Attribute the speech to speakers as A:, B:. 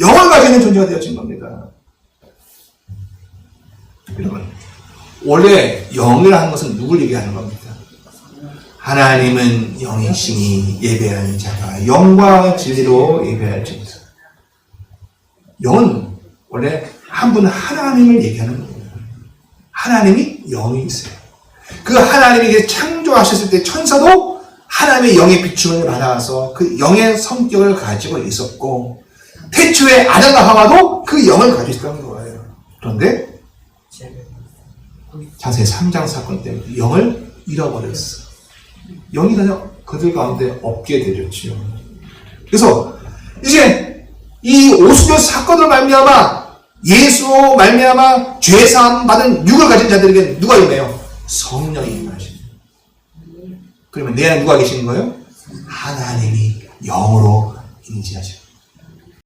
A: 영을 가지고 있는 존재가 되어진 겁니다. 여러분, 원래 영이라는 것은 누굴 얘기하는 겁니까? 하나님은 영이시니 예배하는 자가 영과 진리로 예배할지니라. 영은 원래 한 분 하나님을 얘기하는 겁니다. 하나님이 영이세요. 그 하나님이 창조하셨을 때 천사도 하나님의 영의 비춤을 받아서 그 영의 성격을 가지고 있었고 태초에 아담과 하와도 그 영을 가지고 있었던 거예요. 그런데 자세 3장 사건 때문에 영을 잃어버렸어. 영이 그냥 그들 가운데 없게 되었지요. 그래서 이제 이 오수교 사건을 말미암아 예수로 말미암아 죄 사함 받은 육을 가진 자들에게 누가 임해요? 성령이 임하십니다. 그러면 내 안에 누가 계시는 거예요? 하나님이 영으로 인지하십니다.